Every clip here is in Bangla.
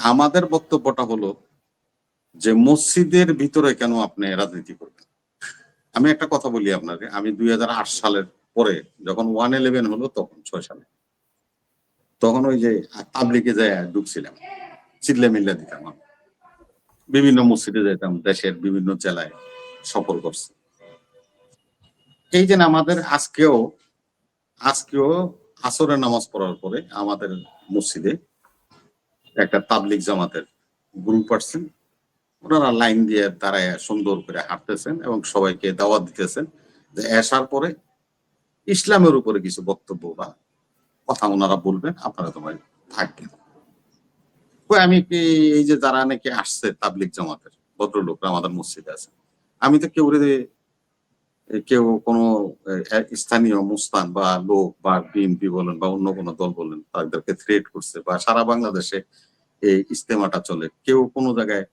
আমাদের বক্তব্যটা হলো যে মসজিদের ভিতরে কেন আপনি রাজনীতি করবেন আমি একটা কথা বলি আপনাকে, আমি দুই হাজার আট সালের পরে যখন ওয়ান ইলেভেন হলো তখন, ছয় সালে, তখন ওই যে তাবলিকে যায় ঢুকছিলাম, চিল্লা মিল্লা দিতাম। বিভিন্ন মসজিদে যেতাম, দেশের বিভিন্ন জেলায় সফর করছে এই যে আমাদের আজকেও আজকেও আসরের নামাজ পড়ার পরে আমাদের মসজিদে একটা তাবলিক জামাতের গ্রুপ আসছেন ওনারা লাইন দিয়ে দাঁড়ায় সুন্দর করে হাঁটতেছেন এবং সবাইকে দাওয়াত দিতেছেন যে আসার পরে ইসলামের উপরে কিছু বক্তব্য বা কথা ওনারা বলবেন, আপনারা তোমার থাকবেন। আমি কি এই যে যারা নাকি আসছে তাবলিক জামাতের, ভদ্রলোকরা আমাদের মসজিদে আছে, আমি তো কেউ কেউ কোনো স্থানীয় মুস্তান বা লোক বা বিএনপি বলেন বা অন্য কোনো দল বলেন, তাদেরকে থ্রেট করছে বা সারা বাংলাদেশে এই ইস্তেমাটা চলে। কেউ কোনো জায়গায়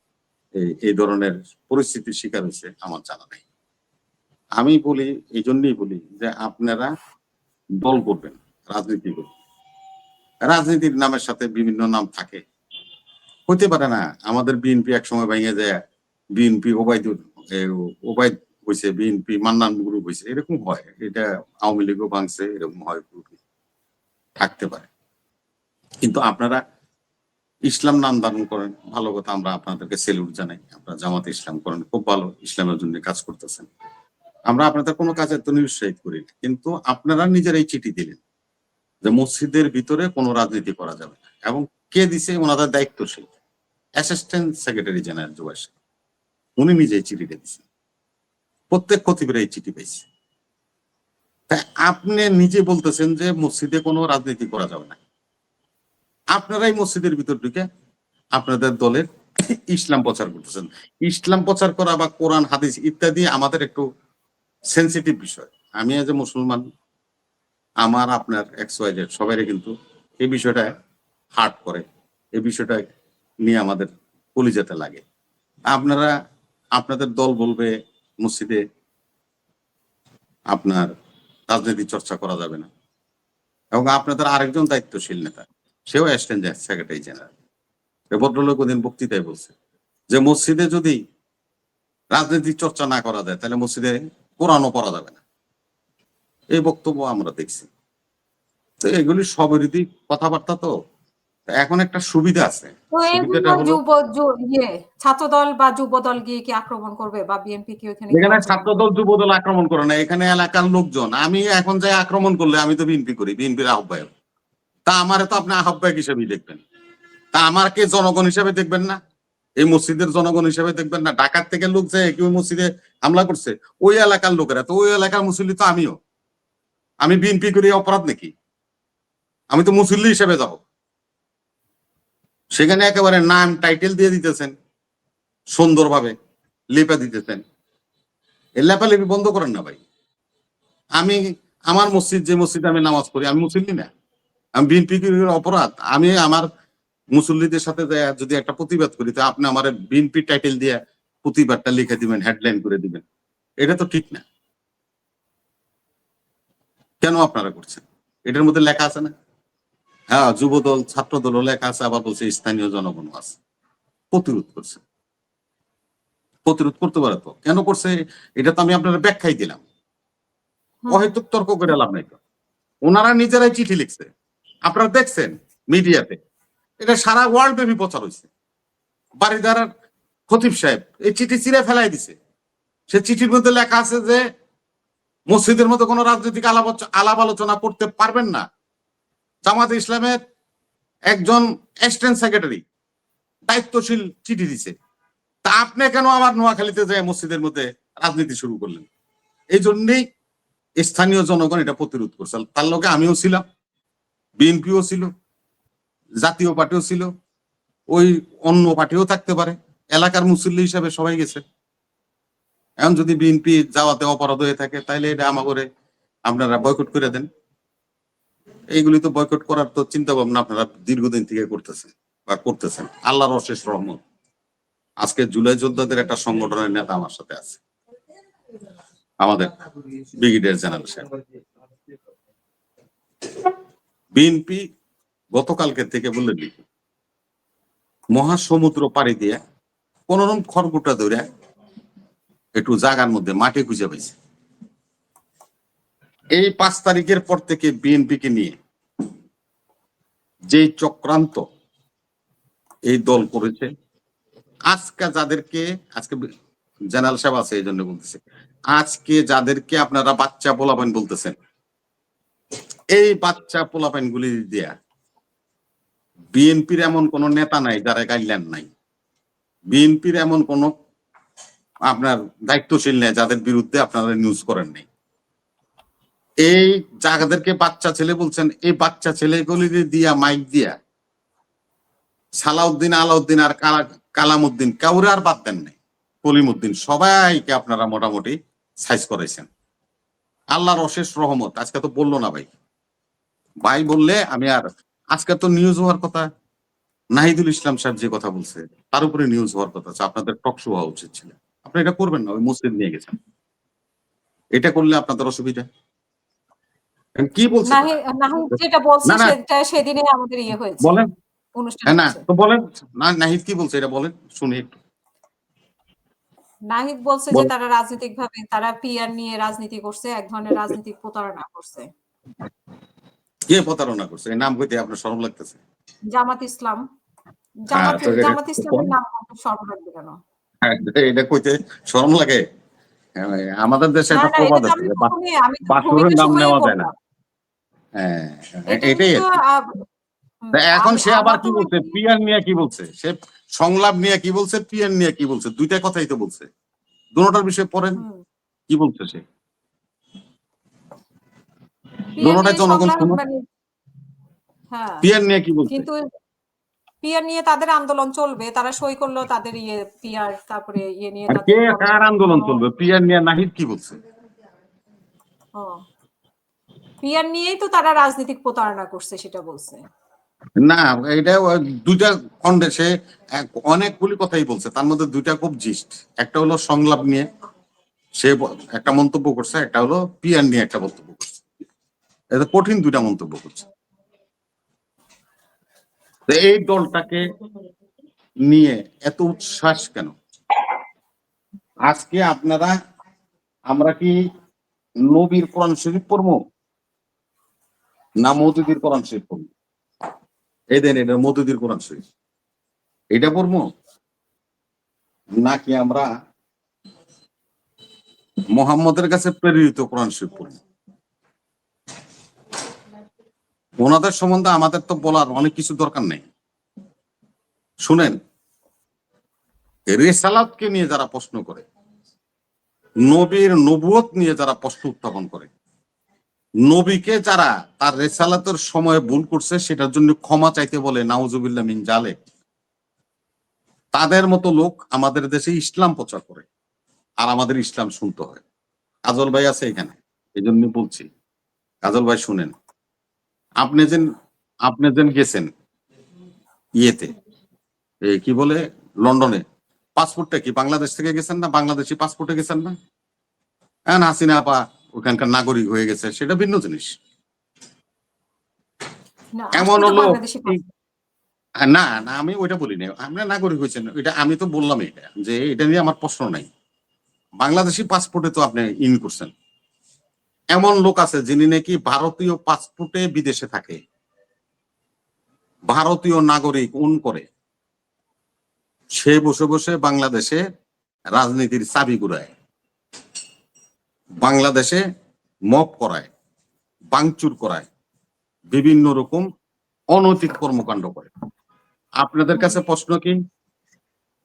এই- ধরনের পরিস্থিতির শিকার হয়েছে আমার জানা নেই। আমি বলি এই জন্যই বলি যে আপনারা দল করবেন, রাজনীতি করবেন। রাজনীতির নামের সাথে বিভিন্ন নাম থাকে। হতে পারে না, আমাদের বিএনপি এক সময় ভেঙে যায়, বিএনপি ওবায়দুল ওবায়দ হয়েছে বিএনপি মান্নান গ্রুপ হয়েছে এরকম হয়। এটা আওয়ামী লীগও ভাঙছে, এরকম হয় থাকতে পারে। কিন্তু আপনারা ইসলাম নাম ধারণ করেন, ভালো কথা, আমরা আপনাদেরকে সেলুট জানাই। আপনারা জামাত ইসলাম করেন, খুব ভালো ইসলামের জন্য কাজ করতেছেন। আমরা আপনাদের কোনো কাজে তো নিরুৎসাহিত করি। কিন্তু আপনারা নিজেরাই চিঠি দিলেন যে মসজিদের ভিতরে কোনো রাজনীতি করা যাবে না। এবং কে দিছে, ওনাদের দায়িত্বশীল অ্যাসিস্ট্যান্ট সেক্রেটারি জেনারেল সাহেব। উনি নিজেই চিঠিটা দিচ্ছেন প্রত্যেক খতিবের এই চিঠি পেয়েছে। তাই আপনি নিজে বলতেছেন যে মসজিদে কোনো রাজনীতি করা যাবে না। আপনারাই মসজিদের ভিতর ঢুকে আপনাদের দলের ইসলাম প্রচার করতেছেন। ইসলাম প্রচার করা বা কোরআন, হাদিস ইত্যাদি আমাদের একটু সেন্সিটিভ বিষয়। আমি এজ এ মুসলমান, আমার, আপনার এক্স ওয়াই সবাই কিন্তু এই বিষয়টা হার্ট করে। এই বিষয়টা নিয়ে আমাদের কলিজাতে লাগে। আপনারা, আপনাদের দল বলবে মসজিদে আপনার রাজনীতি চর্চা করা যাবে না। এবং আপনাদের আরেকজন দায়িত্বশীল নেতা, সেও অ্যাসিস্ট্যান্ট সেক্রেটারি জেনারেল। এ ভদ্রলোক ওদিন বক্তৃতায় বলছে যে, মসজিদে যদি রাজনীতি চর্চা না করা যায়, তাহলে মসজিদে কোরআনও পড়া যাবে না। এই বক্তব্য আমরা দেখছি। তো এগুলি সবেরই কথাবার্তা তো। এখন একটা সুবিধা আছে। ইয়ে ছাত্রদল বা যুব দল গিয়ে কি আক্রমণ করবে? বা বিএনপি কি ওখানে এখানে ছাত্রদল যুবদল আক্রমণ করে না এখানে এলাকার লোকজন। আমি এখন যাই আক্রমণ করলে আমি তো বিএনপি করি বিএনপির আহ্বায়ক। তা আমারে তো আপনি আহ্বায়ক হিসেবেই দেখবেন। তা আমাকে জনগণ হিসেবে দেখবেন না এই মসজিদের জনগণ হিসেবে দেখবেন না। ঢাকার থেকে লোক যে কেউ মসজিদে হামলা করছে ওই এলাকার লোকেরা তো ওই এলাকার মুসল্লি তো আমিও। আমি বিএনপি করি অপরাধ নাকি? আমি তো মুসল্লি হিসেবে যাব। সেখানে একেবারে নাম টাইটেল দিয়ে দিতেছেন, সুন্দরভাবে লেপা দিতেছেন। এই লেপালেপি বন্ধ করেন না ভাই। আমি, আমার মসজিদ, যে মসজিদে আমি নামাজ পড়ি, আমি মুসল্লি না। আমি বিএনপি অপরাধ? আমি আমার মুসল্লিদের সাথে যদি একটা প্রতিবাদ করি, তো আপনি আমার বিএনপি টাইটেল দিয়ে প্রতিবাদটা লিখে দিবেন হেডলাইন করে দিবেন। এটা তো ঠিক না। কেন আপনারা করছেন? এটার মধ্যে লেখা আছে না? হ্যাঁ যুবদল ছাত্রদলও লেখা আছে আবার বলছে স্থানীয় জনগণ আছে। প্রতিরোধ করছে। প্রতিরোধ করতে পারে তো। কেন করছে? এটা তো আমি আপনার ব্যাখ্যাই দিলাম। অহেতুক তর্ক করে লাভ নাই তো। ওনারা নিজেরাই চিঠি লিখছে। আপনারা দেখছেন মিডিয়াতে। এটা সারা ওয়ার্ল্ড ব্যাপী প্রচার হয়েছে বাড়িদার খতিব সাহেব এই চিঠি চিরে ফেলাই দিছে। সে চিঠির মধ্যে লেখা আছে যে মসজিদের মধ্যে কোনো রাজনৈতিক আলাপ আলাপ আলোচনা করতে পারবেন না। জামাত ইসলামের একজন অ্যাসিস্ট্যান্ট সেক্রেটারি দায়িত্বশীল চিঠি দিছে। তা আপনি কেন আবার নোয়াখালীতে যায় মসজিদের মধ্যে রাজনীতি শুরু করলেন? এই জন্যেই স্থানীয় জনগণ এটা প্রতিরোধ করছে। তার লগে আমিও ছিলাম, বিএনপিও ছিল, জাতীয় পার্টিও ছিল, ওই অন্য পার্টিও থাকতে পারে, এলাকার মুসল্লি হিসাবে সবাই গেছে। এখন যদি বিএনপি যাওয়াতে অপরাধ হয়ে থাকে তাহলে এটা আমা করে আপনারা বয়কট করে দেন। এইগুলি তো বয়কট করার তো চিন্তা ভাবনা আপনারা দীর্ঘদিন থেকে করতেছেন বা করতেছেন। আল্লাহর অশেষ রহমত। আজকে জুলাই যোদ্ধাদের একটা সংগঠনের নেতা আমার সাথে আছে। আমাদের ব্রিগেডিয়ার জেনারেল সাহেব। বিএনপি গতকালকে থেকে কি মহাসমুদ্র পাড়ি দিয়ে কোন রকম খড়গুটা ধরে একটু জাগার মধ্যে মাটি খুঁজে পাইছে। এই পাঁচ তারিখের পর থেকে বিএনপিকে নিয়ে যে চক্রান্ত এই দল করেছে, আজকে যাদেরকে, আজকে জেনারেল সাহেব আছে, এই জন্য বলতেছে, আজকে যাদেরকে আপনারা বাচ্চা পোলাপান বলতেছেন, এই বাচ্চা পোলাপান গুলি দিয়া বিএনপির এমন কোন নেতা নাই যারা গাইলেন নাই। বিএনপির এমন কোন আপনার দায়িত্বশীল নেই যাদের বিরুদ্ধে আপনারা নিউজ করেন নাই। এই যাদেরকে বাচ্চা ছেলে বলছেন, এই বাচ্চা ছেলেগুলি দিয়া, মাইক দিয়া, সালাউদ্দিন আলাউদ্দিন আর কালা- কালামুদ্দিন কাউরে আর বাদ দেন নাই, কলিমুদ্দিন, সবাইকে আপনারা মোটামুটি সাইজ করেছেন আল্লাহর অশেষ রহমত, আজকে তো বলল না ভাই। ভাই বললে আমি আর, আজকে তো নিউজ হওয়ার কথা, নাহিদুল ইসলাম সাহেব যে কথা বলছে, তার উপরে নিউজ হওয়ার কথা আপনাদের টকশো হওয়া উচিত ছিল। আপনি এটা করবেন না, ওই মসজিদ নিয়ে গেছেন। এটা করলে আপনাদের অসুবিধা। কি যেটা বলছে। সেটা সেদিনে আমাদের ইয়ে হয়েছে। বলেন। অনুষ্ঠান হ্যাঁ না তো বলেন। না নাহিদ কি বলছে এটা বলেন শুনি একটু। নাহিদ বলছে যে তারা রাজনৈতিক ভাবে তারা নিয়ে রাজনীতি করছে এক ধরনের রাজনৈতিক প্রতারণা করছে। কে প্রতারণা করছে? নাম কইতে আপনার শরম লাগতেছে? জামাত ইসলাম। জামাত জামাত ইসলামের নাম স্মরণ রাখবে কেন? হ্যাঁ, এটা কইতে শরম লাগে? হ্যাঁ, আমাদের দেশে একটা প্রবাদ আছে নাম নেওয়া যায় না। হ্যাঁ এটাই এখন সে আবার কি বলছে? পিয়ার নিয়ে কি বলছে? সে সংলাপ নিয়ে কি বলছে? পিয়ার নিয়ে কি বলছে? দুইটা কথাই তো বলছে। দুটার বিষয়ে পড়েন। কি বলছে সে? জনগণ। মানে- হ্যাঁ। পিয়ার নিয়ে কি বলছে? কিন্তু পিয়ার নিয়ে তাদের আন্দোলন চলবে। তারা সই করল তাদের ইয়ে পিয়ার তারপরে ইয়ে নিয়ে কে কার আন্দোলন চলবে। পিয়ার নিয়ে নাহিদ কি বলছে? ও। পিয়ার নিয়েই তো তারা রাজনৈতিক প্রতারণা করছে, সেটা বলছে। না, এটা দুইটা খণ্ডে, সে অনেকগুলি কথাই বলছে। তার মধ্যে দুইটা খুব জিস্ট। একটা হলো সংলাপ নিয়ে সে একটা মন্তব্য করছে, একটা হলো পিয়ার নিয়ে একটা মন্তব্য করছে। এটা কঠিন দুইটা মন্তব্য করছে। এই দলটাকে নিয়ে এত উচ্ছ্বাস কেন? আজকে আপনারা, আমরা কি নবীর কোরআন শরীফ পড়ব? না মধুদির কোরআন শরীফ পড়ব। এই দেন, এটা মধুদির কোরআন শরীফ। এটা পড়ব? নাকি আমরা মোহাম্মদের কাছে প্রেরিত কোরআন শরীফ পড়ব? ওনাদের সম্বন্ধে আমাদের তো বলার অনেক কিছু দরকার নেই। শুনেন, রেসালাতকে নিয়ে যারা প্রশ্ন করে, নবীর নবুয়ত নিয়ে যারা প্রশ্ন উত্থাপন করে নবীকে যারা তার রেসালাতের সময় ভুল করছে, সেটার জন্য ক্ষমা চাইতে বলে, নাউজুবিল্লাহ মিন জালে তাদের মতো লোক আমাদের দেশে ইসলাম প্রচার করে, আর আমাদের ইসলাম শুনতে হয়। কাজল ভাই আছে এখানে এই জন্য বলছি। কাজল ভাই, শুনেন। আপনি যেন আপনি যেন গেছেন ইয়েতে কি বলে, লন্ডনে। পাসপোর্টটা কি বাংলাদেশ থেকে গেছেন না বাংলাদেশি পাসপোর্টে গেছেন না? হ্যাঁ হাসিনা আপা ওখানকার নাগরিক হয়ে গেছে সেটা ভিন্ন জিনিস। এমন হলো হ্যাঁ, না না আমি ওইটা বলি না আমরা নাগরিক হয়েছেন এটা আমি তো বললাম এটা যে এটা নিয়ে আমার প্রশ্ন নাই। বাংলাদেশি পাসপোর্টে তো আপনি ইন করছেন। এমন লোক আছে যিনি নাকি ভারতীয় পাসপোর্টে বিদেশে থাকে। ভারতীয় নাগরিক উন করে। সে বসে বসে বাংলাদেশে রাজনীতির চাবি ঘুরায়। বাংলাদেশে মপ করায়, বাংচুর করায়, বিভিন্ন রকম অনৈতিক কর্মকাণ্ড করে। আপনাদের কাছে প্রশ্ন কি?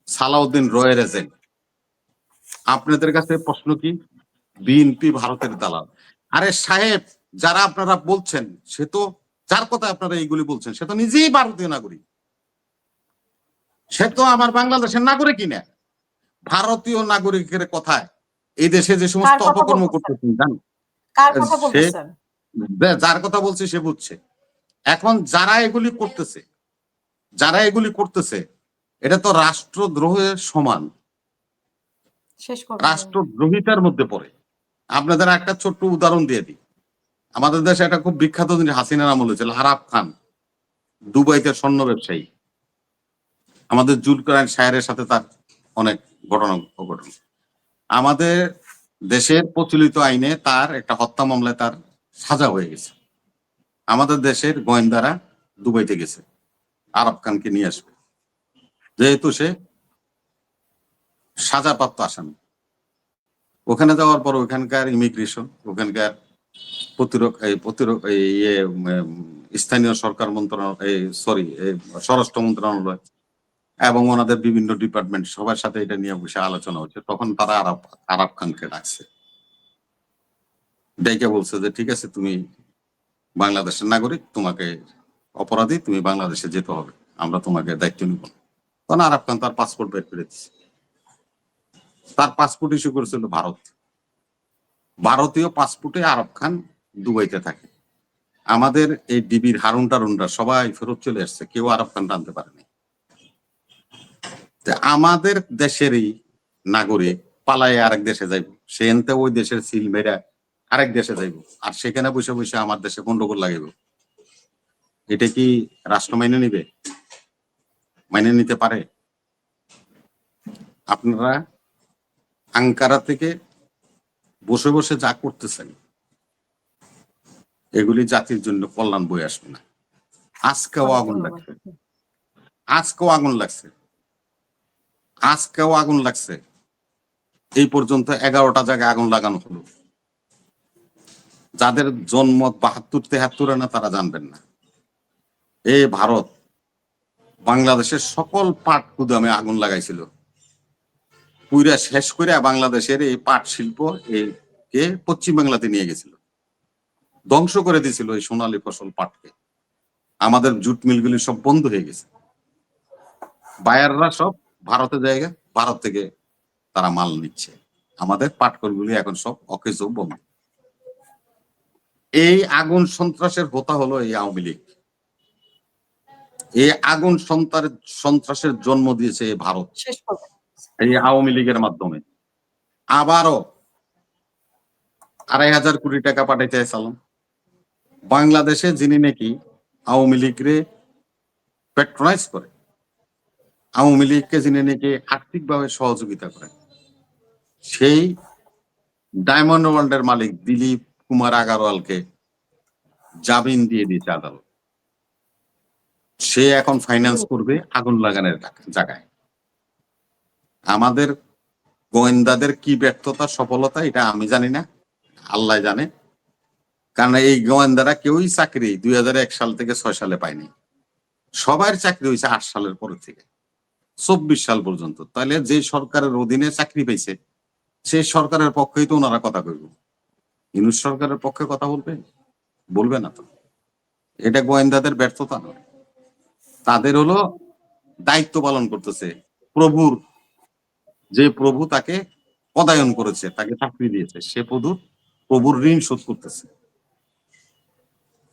সালাউদ্দিন রয়ের এজেন্ট। আপনাদের কাছে প্রশ্ন কি? বিএনপি ভারতের দালাল। আরে সাহেব, যারা আপনারা বলছেন, সে তো যার কথা আপনারা এইগুলি বলছেন, সে তো নিজেই ভারতীয় নাগরিক। সে তো আমার বাংলাদেশের নাগরিক কিনা ভারতীয় নাগরিকের কথায় এই দেশে যে সমস্ত অপকর্ম? করতেছেন জান যার কথা বলছে সে বুঝছে। এখন যারা এগুলি করতেছে যারা এগুলি করতেছে এটা তো রাষ্ট্রদ্রোহের সমান। রাষ্ট্রদ্রোহিতার মধ্যে পড়ে। আপনাদের একটা ছোট্ট উদাহরণ দিয়ে দিই। আমাদের দেশে একটা খুব বিখ্যাত জিনিস হাসিনার আমলে ছিল আরাব খান দুবাইতে স্বর্ণ ব্যবসায়ী। আমাদের জুলকারান সাহেরের সাথে তার অনেক ঘটনা অঘটন। আমাদের দেশের প্রচলিত আইনে তার একটা হত্যা মামলায় তার সাজা হয়ে গেছে। আমাদের দেশের গোয়েন্দারা দুবাইতে গেছে, আরব খানকে নিয়ে আসবে। যেহেতু সে সাজাপ্রাপ্ত আসামি। ওখানে যাওয়ার পর ওখানকার ইমিগ্রেশন, ওখানকার প্রতিরোধ, এই ইয়ে স্থানীয় সরকার মন্ত্রণালয় সরি স্বরাষ্ট্র মন্ত্রণালয় এবং ওনাদের বিভিন্ন ডিপার্টমেন্ট সবার সাথে এটা নিয়ে বসে আলোচনা হচ্ছে। তখন তারা আরব আরব খানকে ডাকছে। ডেকে বলছে যে, ঠিক আছে, তুমি বাংলাদেশের নাগরিক, তোমাকে অপরাধী, তুমি বাংলাদেশে যেতে হবে। আমরা তোমাকে দায়িত্ব নিব তখন আরব খান তার পাসপোর্ট বের করে দিচ্ছে তার পাসপোর্ট ইস্যু করেছিল ভারত। ভারতীয় পাসপোর্টে আরব খান দুবাইতে থাকে। আমাদের এই ডিবির হারুন টারুনরা সবাই ফেরত চলে আসছে। কেউ আরব খান টানতে পারেনি। আমাদের দেশেরই নাগরিক পালায় আরেক দেশে যাইব। সে এনতে ওই দেশের সিল মেরা আরেক দেশে যাইব। আর সেখানে বসে বসে আমার দেশে গন্ডগোল লাগাইব। এটা কি রাষ্ট্র মাইনে নিবে? মাইনে নিতে পারে? আপনারা আঙ্কারা থেকে বসে বসে যা করতেছেন এগুলি জাতির জন্য কল্যাণ বই আসবে না। আজকেও আগুন লাগছে। আজকেও আগুন লাগছে। আজকেও আগুন লাগছে। এই পর্যন্ত এগারোটা জায়গায় আগুন লাগানো হলো। যাদের জন্ম বাহাত্তর, তেহাত্তরে না, তারা জানবেন না। এ ভারত, বাংলাদেশের সকল পাট গুদামে আগুন লাগাইছিল। পুইরা শেষ করে বাংলাদেশের এই পাট শিল্প কে পশ্চিম বাংলাতে নিয়ে গেছিল। ধ্বংস করে দিয়েছিল এই সোনালী ফসল পাটকে। আমাদের জুট মিলগুলি সব বন্ধ হয়ে গেছে। বায়াররা সব ভারতে জায়গা ভারত থেকে তারা মাল নিচ্ছে। আমাদের পাটকলগুলি এখন সব অকেজ বন্ধ এই আগুন সন্ত্রাসের হোতা হলো এই আওয়ামী লীগ। এই আগুন সন্ত্রাস সন্ত্রাসের জন্ম দিয়েছে এই ভারত। এই আওয়ামী লীগের মাধ্যমে। আবারও আড়াই হাজার কোটি টাকা পাঠাইতে চালাম বাংলাদেশে যিনি নাকি আওয়ামী লীগরে পেট্রোনাইজ করে আওয়ামী লীগকে যিনি নাকি আর্থিকভাবে সহযোগিতা করে সেই ডায়মন্ড ওয়ার্ল্ডের মালিক দিলীপ কুমার আগারওয়ালকে জামিন দিয়ে দিয়েছে আদালত। সে এখন ফাইন্যান্স করবে আগুন লাগানোর জায়গায়। আমাদের গোয়েন্দাদের কি ব্যর্থতা, সফলতা, এটা আমি জানি না। আল্লাহ জানে। কারণ এই গোয়েন্দারা কেউই চাকরি দুই হাজার এক সাল থেকে ছয় সালে পায়নি। সবার চাকরি হয়েছে আট সালের পরে থেকে। চব্বিশ সাল পর্যন্ত। তাহলে যে সরকারের অধীনে চাকরি পেয়েছে সেই সরকারের পক্ষেই তো ওনারা কথা কইব। ইউনুস সরকারের পক্ষে কথা বলবে? বলবে না তো। এটা গোয়েন্দাদের ব্যর্থতা নয়। তাদের হলো দায়িত্ব পালন করতেছে। প্রভুর যে প্রভু তাকে পদায়ন করেছে তাকে চাকরি দিয়েছে সে প্রভুর প্রভুর ঋণ শোধ করতেছে।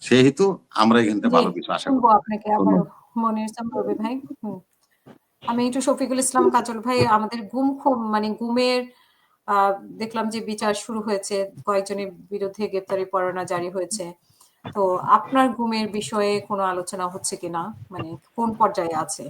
সেহেতু আমরা এখান থেকে ভালো কিছু আশা শুনব করি আপনাকে আবার মনির ইসলাম ভাই। আমি একটু শফিকুল ইসলাম কাজল ভাই, আমাদের ঘুম খুব মানে ঘুমের দেখলাম যে বিচার শুরু হয়েছে, কয়েকজনের বিরুদ্ধে গ্রেপ্তারি পরোয়ানা জারি হয়েছে। তো আপনার ঘুমের বিষয়ে কোনো আলোচনা হচ্ছে কিনা? মানে কোন পর্যায়ে আছে?